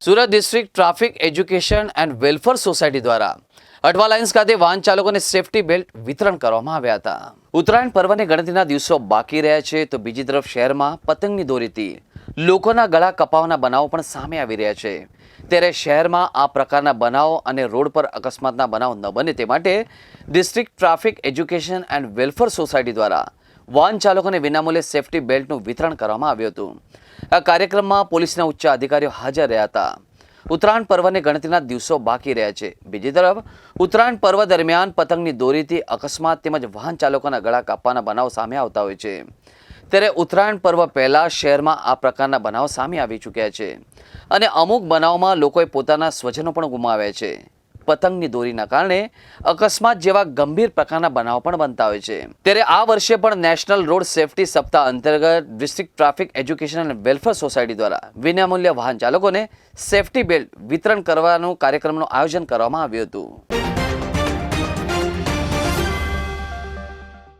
Surat district traffic education and welfare society દ્વારા Athwa lines ખાતે વાહન ચાલકોને સેફટી બેલ્ટ વિતરણ કરવામાં આવ્યા હતા. ઉત્તરાયણ પર્વને ગણતરીના દિવસો બાકી રહ્યા છે તો બીજી તરફ શહેરમાં પતંગની દોરીથી લોકોના ગળા કપાવાના બનાવો પણ સામે આવી રહ્યા છે. ત્યારે શહેરમાં આ પ્રકારના બનાવો અને રોડ પર અકસ્માતના બનાવ ન બને તે માટે district traffic education and welfare society દ્વારા વાહન ચાલકોને વિનામૂલ્યે સેફટી બેલ્ટનું વિતરણ કરવામાં આવ્યું હતું. આ કાર્યક્રમમાં પોલીસના ઉચ્ચ અધિકારીઓ હાજર રહ્યા હતા. ઉત્તરાયણ પર્વને ગણતરીના દિવસો બાકી રહ્યા છે. બીજી તરફ, ઉત્તરાયણ પર્વ દરમિયાન પતંગની દોરીથી અકસ્માત તેમજ વાહન ચાલકોના ગળા કાપવાના બનાવ સામે આવતા હોય છે. ત્યારે ઉત્તરાયણ પર્વ પહેલાં શહેરમાં આ પ્રકારના બનાવ સામે આવી ચૂક્યા છે. અને અમુક બનાવમાં લોકોએ પોતાના સ્વજનો પણ ગુમાવ્યા છે. પતંગની દોરીના કારણે અકસ્માત જેવા ગંભીર પ્રકારના બનાવો પણ બનતા હોય છે. ત્યારે આ વર્ષે પણ નેશનલ રોડ સેફટી સપ્તાહ અંતર્ગત ડિસ્ટ્રિક્ટ ટ્રાફિક એજ્યુકેશન અને વેલફેર સોસાયટી દ્વારા વિનામૂલ્ય વાહન ચાલકોને સેફટી બેલ્ટ વિતરણ કરવાનું કાર્યક્રમનું આયોજન કરવામાં આવ્યું હતું.